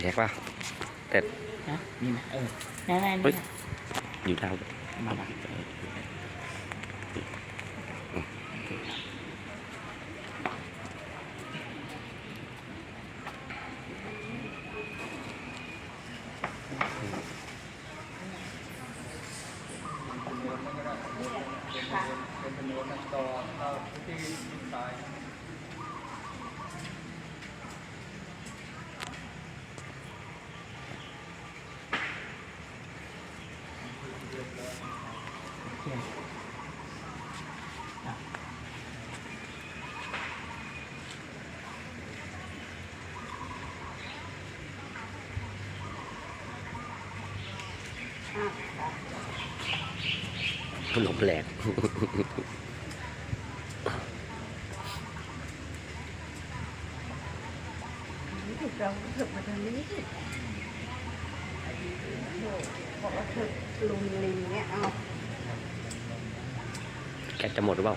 ไฟแช็กป่ะแต่นะนี่นะเออนั่นนั่นเฮ้ยนี่นะอยู่ดาวมามาเป็นจำนวนต่อเข้าที่ตาย เขียนอะ ลมแหลกถูกเราถึกมาทางนี้สิบอกว่าถึกลุงลิงเนี่ยเอาแกจะหมดหรือเปล่า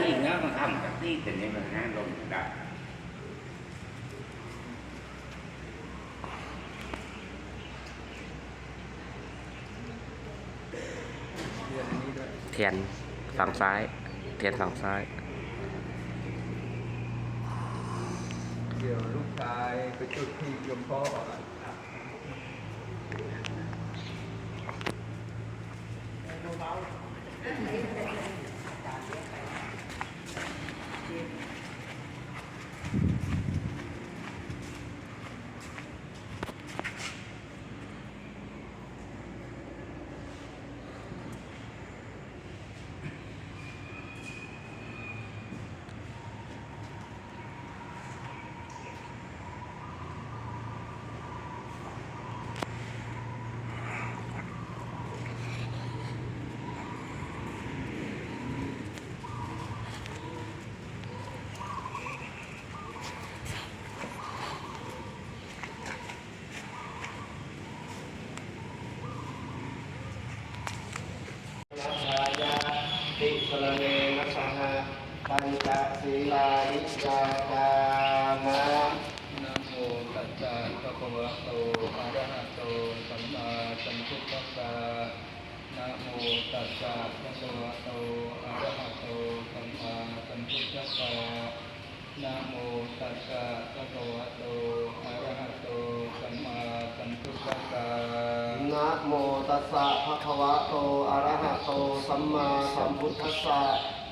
นี่เนื้อมันทำจากที่แต่นี่มันห้าลงดับ เดือนนี้ด้วย เทียนฝั่งซ้าย เทียนฝั่งซ้าย เดี๋ยวลูกชายไปจุดที่ยมพ่ออะ นัชายาติสรเนนัสหะปั ญจศีลานิยาจามะนะโมตัสสะภะคะวะโตอะระหะโตสัมมาสัมพุทธัสสะนะโมตัสสะภะคะวะโตอะระหะโตสัมมาสัมพุทธัสสะนะโมตัสสะภะคะวะโตอะระหะโตสัมมาสัมพุทธัสสะนะโมตัสสะภะคะวะโตอะระหะโตสัมมาสัมพุทธัสสะ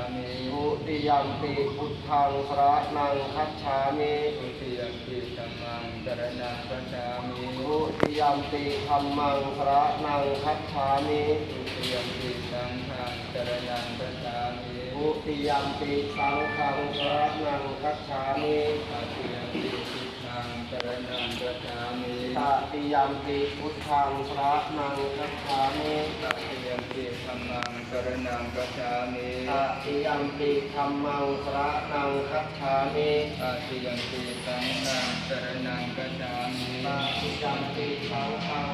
ทุ ติยัมปิพุทธังสระนังคัจฉามิทุติยมปิธัมมังสรณังคัจฉามิทุติยัมปิธัมมังสระนังคัจฉามิทุติยมปิสังฆังสรณังคัจฉามิทุติยัมปิสังฆังสระนังคัจฉามิตติยมปิพุทธังสรณังคัจฉามิตติยัมปิพุทธังสระนังคัจฉามิตติยม ปิธรรมังสรนังกัจฉามิอะติยัมปิธรรมังสระนังคัจฉามิอะติยัมปิสังฆังสรนังกัจฉามิอะติยัมปิสังฆัง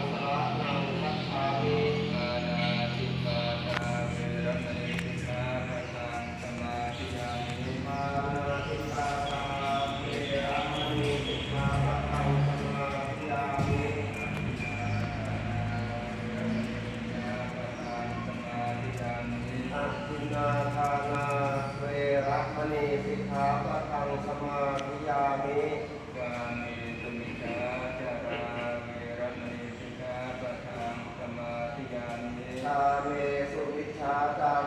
ามิชาเมสุวิชาจาร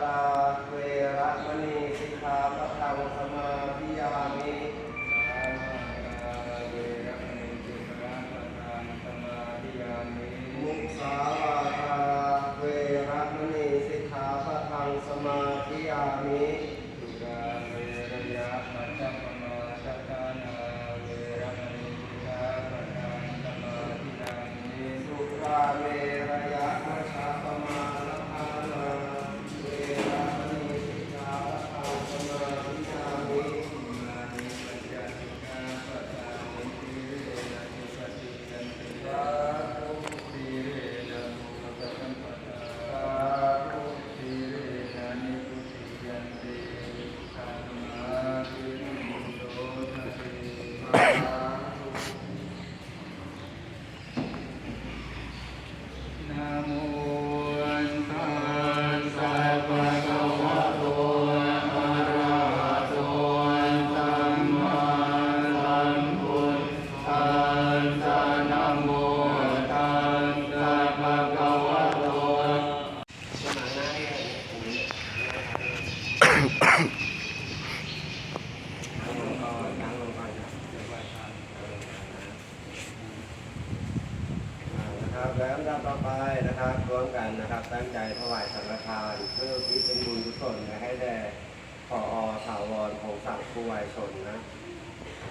ผู้วายชนนะ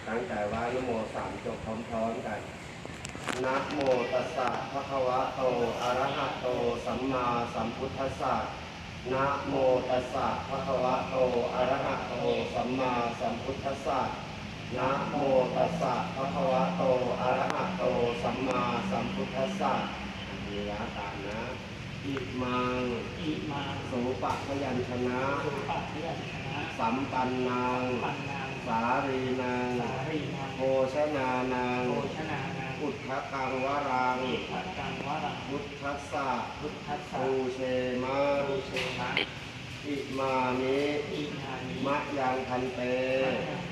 ตั้งใจว่านะโมสามจบพร้อมๆกันนะโมตัสสะภะคะวะโต อะระหะโต สัมมาสัมพุทธัสสะนะโมตัสสะภะคะวะโต อะระหะโต สัมมาสัมพุทธัสสะนะโมตัสสะภะคะวะโต อะระหะโต สัมมาสัมพุทธัสสะมียาตามนะอิมังอิมาสุปะพยัญชนะสุปะเทียนชนะ สัมปันนังปันนางสารีนังสารีนางโภชนานังโภชนานางอุทธกังวรังพัดกังวรังพุทธัสสะพุทธัสสะปูเชมะภูเชมะอิมานิอินานิมะยังคันเต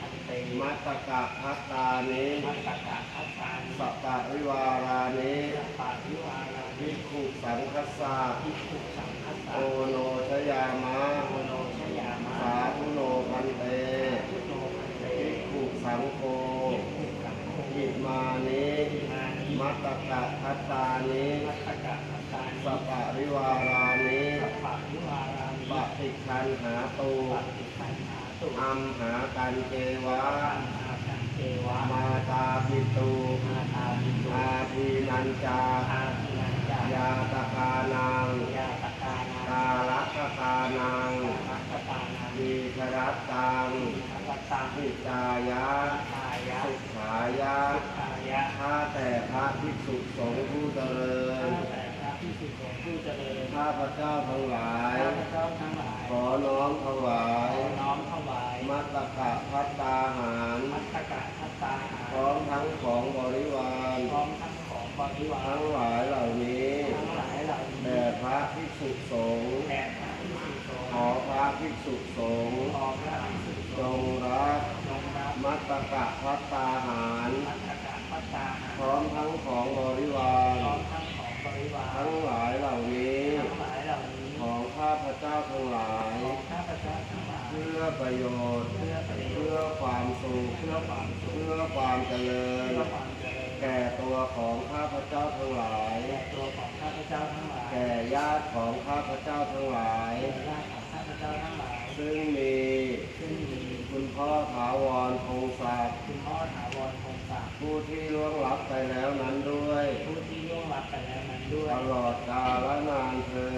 พันเตมัตตกะพัตตานิมัตตกะพัตตานิสตะริวารานิปาริวารานิวิขุสังคัสสะภิกขุสังฆสสะโอโนชยามะ สาธุโนพันเตพุทโนพันเตวิขุสังโฆภิกขุสังโฆอิมานิอิมานิมัตตกะพัตตานิมัตตกะพัตตานิสตะริวารานิสัพพะริวารานิปฏิคันหาตูปฏิคันหาตุอัมหากันเจวะอัมหากันเทวะมาตาปิตูมาตาปิตุอาทีนันจาอาทินันจายาตกานังยาตกานากาลักกานัง รัตตานาดีชรัตตังรัตตังหิตายะทายะ สุขายะทายะข้าแต่พระภิกษุสงฆ์ผู้เจริญข้าแต่พระพิสุสงฆ์ผู้เจริญข้าพระเจ้าทั้งหลายข้าพเจ้าทั้งหลาย ขอน้อมถวาขอยน้อมถวายมัตตกะพัตตาหารมัตตกะทัตตาหารพร้อมทั้งของบริวารพร้อมทั้งของบริวารทั้งหลายเหล่านี้ทั้งหลายเหล่านี้แด่พระภิกษุสงฆ์ ขอพระภิกษุสงฆ์ขอพระพิสุสจงฆ์งรับจงรับมัตตกะพัตตาหารมัตตกะพัตตาหารพร้อมทั้งของบริวาร พร้อมทั้งของบริวารทั้งหลายเหล่านี้ทั้งหลายเหล่านี้ของข้าพระเจ้าทั้งหลายของข้าพเจ้าทั้งหลาย เพื่อประโยชน์ เพื่อประโยเพื่อชน์ความสุขเพื่อความสุขเพื่อความเจริญเพื่อความเจริญแก่ตัวของข้าพระเจ้าทั้งหลายแก่ตัวของข้าพเจ้าทั้งหลาย แก่ญาติของข้าพระเจ้าทั้งหลาย แก่ญาติของข้าพเจ้าทั้งหลาย ซึ่งมีซึ่งมีคุณพ่อถาวรคงศักดิ์คุณพ่อถาวรคงศักดิ์ผู้ที่ล่วงลับไปแล้วนั้นด้วย ผู้ที่ล่วงลับไปแล้วนั้นด้วย ตลอดกาลนานเทิน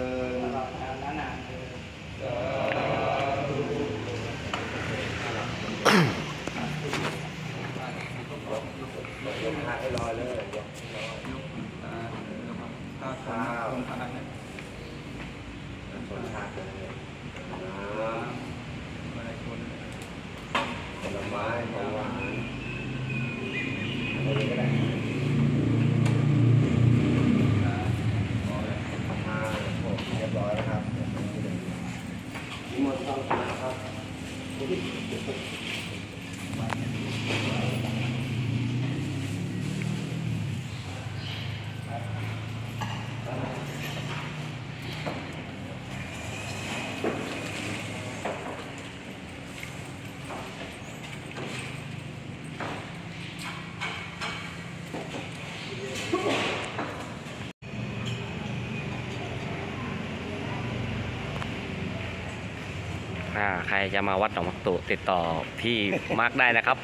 อ่ใครจะมาวัดหนองมักตุติดต่อพี่มาร์กได้นะครับ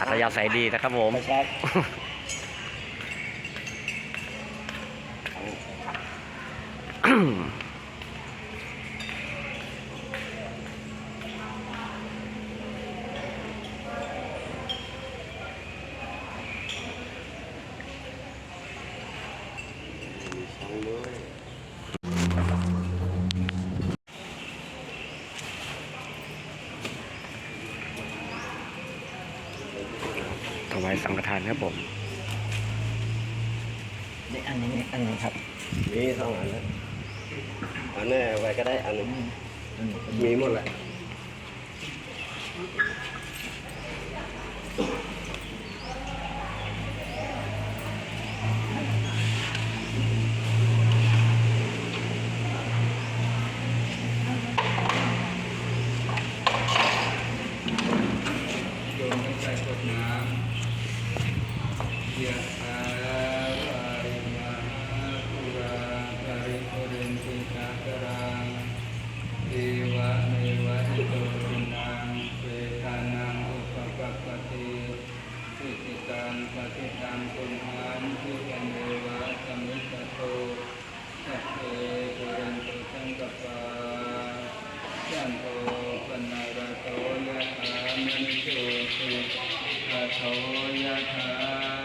อัตยาศัยดีนะครับผม ไมายสังฆทานครับผมนี่อันนี้อันนี้ครับมีสองอันแล้วอันนี้ไว้ก็ได้อันนี้มีหมดแหละ มิเตติอาโสยาธา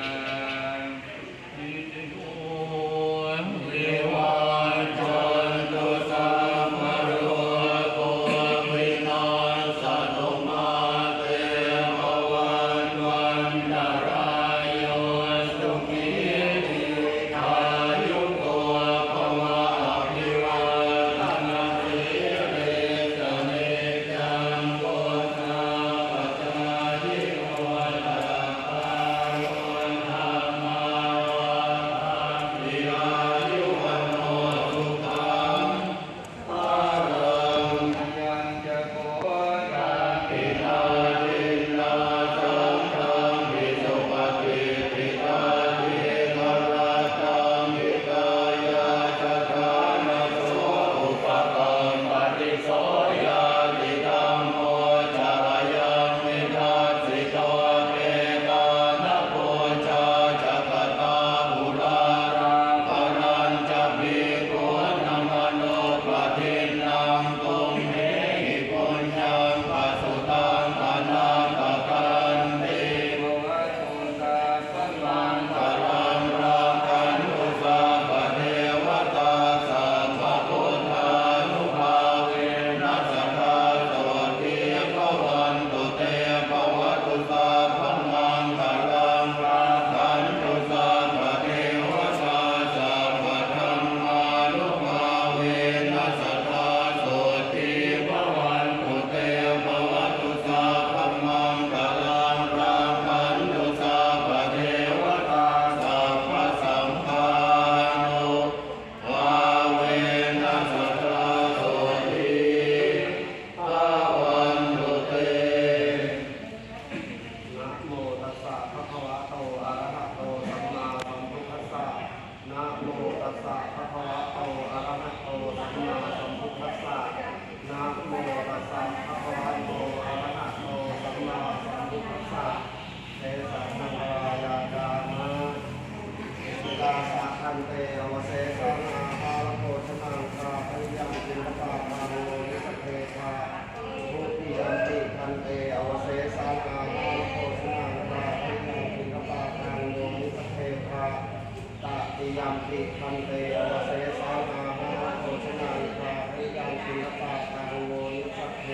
ยามปิพันเตอวเสสานามาโภชนานิการิยังปิปาตังโวนิสัเพ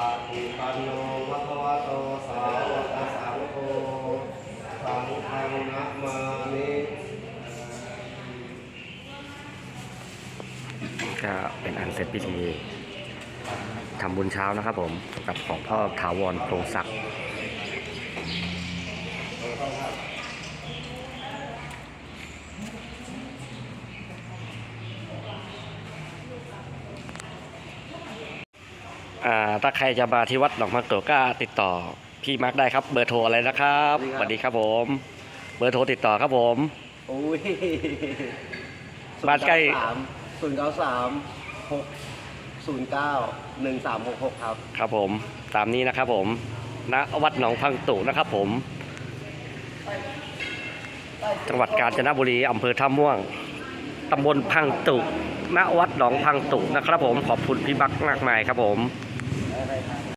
ฏิะก็เป็นอันเสร็จพิธีทำบุญเช้านะครับผมกับของพ่อถาวรโพงศักดิ์ ถ้าใครจะมาที่วัดหนองพังโตก็ติดต่อพี่มาร์กได้ครับ เบอร์โทรอะไรนะครับสวัสดีครับผม เบอร์โทรติดต่อครับผม โอ้ยบ้านใกล้ ศูนย์เก้าสามหกศูนย์เก้าหนึ่งสามหกหกครับ ครับผม ตามนี้นะครับผมณวัดหนองพังตุนะครับผม จังหวัดกาญจนบุรีอำเภอท่าม่วงตำบลพังตุณวัดหนองพังตุนะครับผมขอบคุณพี่บักมากมายครับผม ได้ครับ